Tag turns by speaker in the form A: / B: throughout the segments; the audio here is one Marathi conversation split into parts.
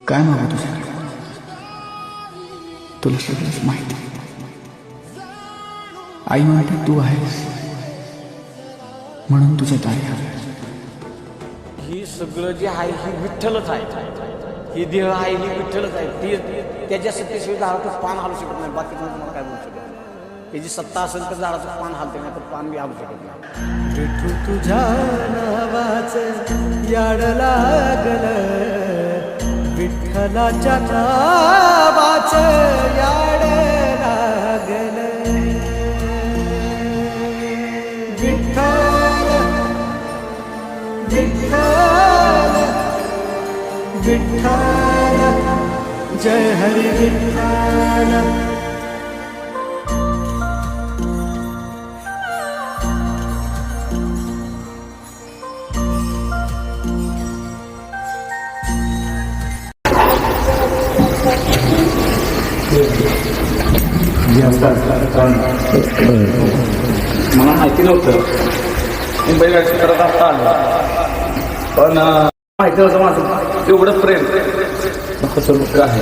A: काय मागू तुझ्याकडे तुला सगळंच माहिती. आहे. आई म्हणते तू आहेस. म्हणून तुझ्या आलोय.
B: ही सगळं जे आहे ही विठ्ठलच आहे. ही देह आहे ही विठ्ठलच आहे. ती त्याच्या सत्तेशिवाय झाडाचं पान हालू शकत नाही. बाकी तुम्हाला काय बोलू शकत नाही? त्याची सत्ता असेल तर झाडाचं पान हालते नाही तर पान बी हालू शकत नाही.
C: तुझ्या नावाच याड लागल. विठ्ठलाच्या नावाच याड लागल. विठ्ठल विठ्ठल विठ्ठल जय हरी विठ्ठल.
D: मला माहिती नव्हतं. मी बैलगाडी करत आता आलो. पण माहिती होतं माझं. एवढं प्रेम. कसं आहे.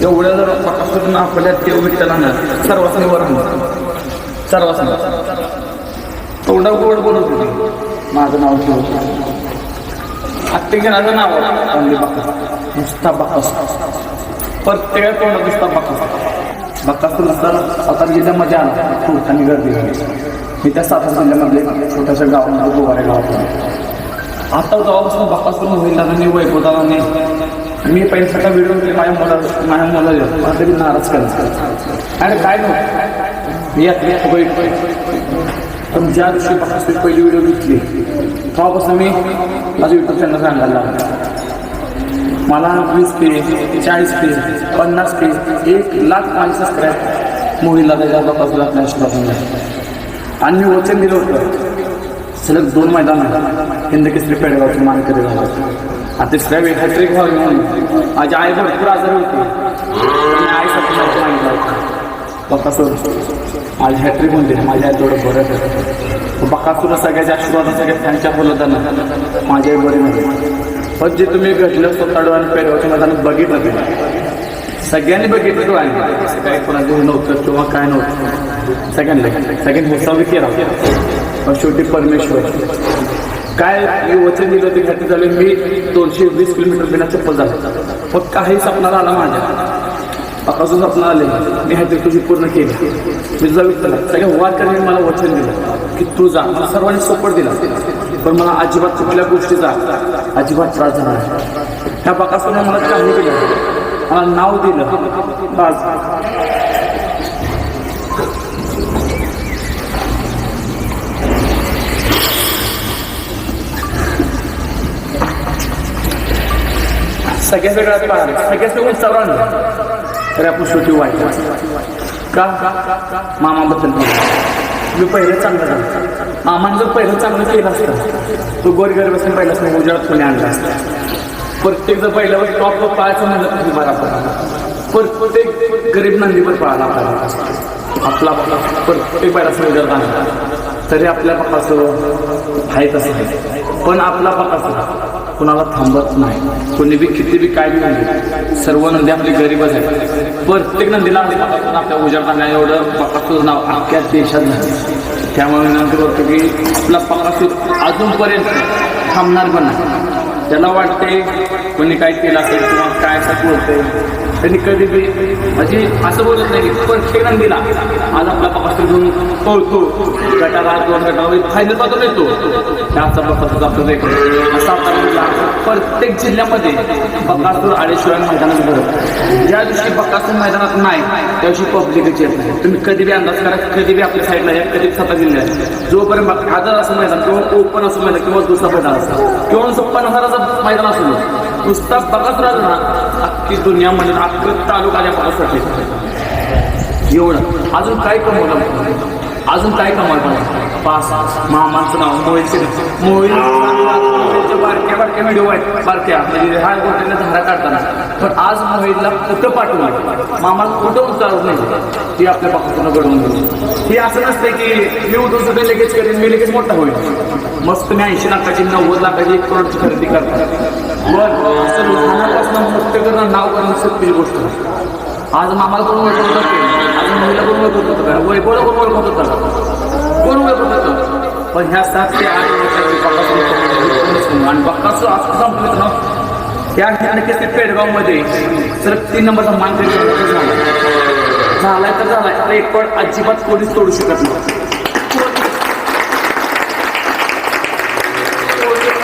D: एवढं जर पासून आपल्या देव विठ्ठलानं सर्वासनी वर सर्वासनी. एवढं गोड बोलत होती. माझं नाव ठेवलं हत्तीगिराचं नाव. ओनली बाकास नुसता बाकास प्रत्येक तोंडात दिसतात बाकास बाकासूर नंतर सातारा जिल्ह्यामध्ये आला. खूप आणि गर्दी झाली मी त्या सातारा जिल्ह्यामध्ये छोट्याशा गावामध्ये गोवारे गावात आता जेव्हापासून बाकासूर होईल आणि वैभवदाने मी पैशाचा सगळा व्हिडिओ केले माझ्या मुला माझ्या मुलाला तरी नाराज करायचं आणि काय नव्हतं येत येत बैठ पण ज्या दिवशी पहिली व्हिडिओ घेतली तेव्हापासून मी माझं युट्यूब चॅनल सांगायला लागला. मला वीस पे चाळीस पे पन्नास पे एक लाख माझे सबस्क्राईब मोहिला त्याच्या बापासून आपल्या आशीर्वाद आणि मी वचन दिलं होतं. सलग दोन मैदान हिंद केसरी पेडगावची मानकरी झाला. आता तिसऱ्या वेळ हॅट्रिक व्हावी म्हणून माझी आई भरपूर आजारी होती. आणि आईसाठी माझी मागितलं बकासूर आज हॅट्रिक म्हणते माझ्या आई थोडं बरं होतं बकासूरला सगळ्याच्या आशीर्वाद सगळ्या त्यांच्या बोलताना माझ्या आई बरे म्हणते पण जे तुम्ही घडलं स्वतः आणि पेडवाच्या मैदानात बघितलं तुम्ही. सगळ्यांनी बघितलं तो आणि काय कोणाचं नव्हतं किंवा काय नव्हतं. सगळ्यांनी सगळ्यांनी हेसावी केला पण शेवटी परमेश्वर. काय वचन दिलं ते घाटी झाले मी दोनशे वीस किलोमीटर बिना चप्पल झालं. फक्त काही सपनाला आला माझ्या. अजून स्वप्न आले. मी हे तुझी पूर्ण केली. मी तुझा विठ्ठला सगळ्या वारकऱ्यांनी मला वचन दिलं की तू जा. मला सर्वांनी सपोर्ट दिला. पण मला अजिबात कुठल्या गोष्टीचा अजिबात त्रास झाला नाही. ह्या बकासून मला काही दिलं मला नाव दिलं. बस सगळ्या सगळ्यात पाहिलं सगळं उंचावर आणलं तरी आपण शेवटी वाईट का? मामाबद्दल मी पहिलं चांगलं झालं. मामानं जर पहिलं चांगलं केलं असतं तो गोरगर बसून पहिलाच नाही उजाडात कोणी आणला असतं. प्रत्येक जर पहिल्यावर टॉपवर पाहायचं म्हणलं तर बरा प्रत्येक गरीब नंदीवर पाहायला आपल्याला आपला आपला प्रत्येक नाही जर आणला. तरी आपल्या पकाचं आहे तसं पण आपला पप्पाचं कुणाला थांबत नाही. कोणी बी किती बी काय बी सर्व नंदी आपली गरीबच आहे प्रत्येक नंदीला आपल्या उजाड आणल्या एवढं पकासूर नाव अख्ख्या देशात नाही त्यामुळे विनंती करतो की आपला पकासूर अजूनपर्यंत थांबणार पण नाही. त्याला वाटते कोणी काय केलं असेल किंवा काय असं बोलतंय त्यांनी कधी बी म्हणजे असं बोलत नाही की प्रत्येक दिला. आज आपला पकासूर घेऊन पळतो. गटाला दोन गटावर फायनल पाहतो येतो त्याचा बकासूर आपलं रेकॉर्ड असा आपल्याला प्रत्येक जिल्ह्यामध्ये बकासूर आळेशिवाय मैदानात भरत ज्या दिवशी बकासूर मैदानात नाही त्या दिवशी पब्लिकच येत नाही. तुम्ही कधी बी अंदाज करा कधी बी आपल्या साईडला या कधी स्वतः जिल्ह्यात जोपर्यंत बघ- आदर असं मैदान किंवा ओपन असं मैदान किंवा दुसरा मैदान असतं किंवा नुसतं हजाराचं मैदान असू नुसता बकासूर आलं ना अख्खी म्हणजे अख्खं तालुका एवढं. अजून काय कमवलं अजून काय कमवलं पास मामाचं नाव मोहित मोहित बारक्या बारक्या व्हिडिओ आहेत. बारक्या म्हणजे हा गोट्याने धारा काढताना. पण आज मोहितला कुठं पाठवलं मामाला कुठं उचारत नाही? ती आपल्या पक्षानं घडवून घेऊ हे असं नसते की मी उठून सुद्धा लगेच करेन मी लगेच मोठा होईल मस्त मी ऐंशी लाखाची नव्वद लाखाची एक करोडची खरेदी करतात पण असं नाव करणं सोपी गोष्ट. आज मामाला कोण ओळखत होतं? ते आज मुलीला कोण ओळखत होतं? का वैभवला कोण ओळखत होतं? कोण ओळखत होतं? पण ह्या सात ते आठ वर्षाची बकासूर आणि बकासूर असं संपलं ना? त्या ठिकाणी ते पेडगावमध्ये. सर तीन नंबरचा मान झाला झालाय तर झालाय. तर एक पण अजिबात कोणीच तोडू शकत नाही.